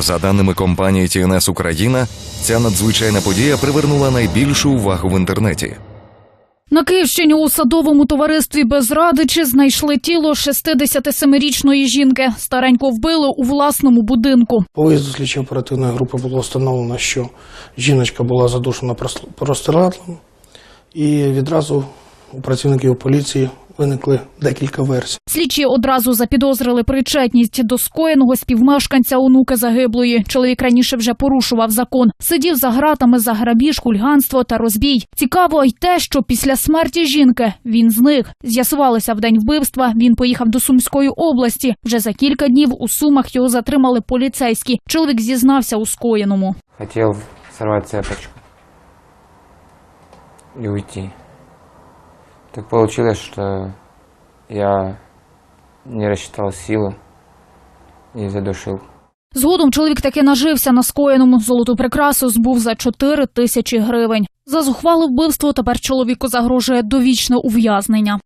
За даними компанії ТНС Україна, ця надзвичайна подія привернула найбільшу увагу в інтернеті. На Київщині у садовому товаристві Безрадичі знайшли тіло 67-річної жінки. Старенько вбили у власному будинку. По виїзду слідчо оперативної групи було встановлено, що жіночка була задушена прос- простирадлом, і відразу у працівників поліції виникли декілька версій. Слідчі одразу запідозрили причетність до скоєного співмешканця онуки загиблої. Чоловік раніше вже порушував закон. Сидів за гратами за грабіж, хульганство та розбій. Цікаво й те, що після смерті жінки він зник. З'ясувалося в день вбивства. Він поїхав до Сумської області. Вже за кілька днів у Сумах його затримали поліцейські. Чоловік зізнався у скоєному. Хотел сорвать цепочку и уйти. Так получилось, что я не рассчитал силы и задушил. Згодом чоловік таки нажився на скоєному. Золоту прикрасу збув за 4 тисячі гривень. За зухвале вбивство тепер чоловіку загрожує довічне ув'язнення.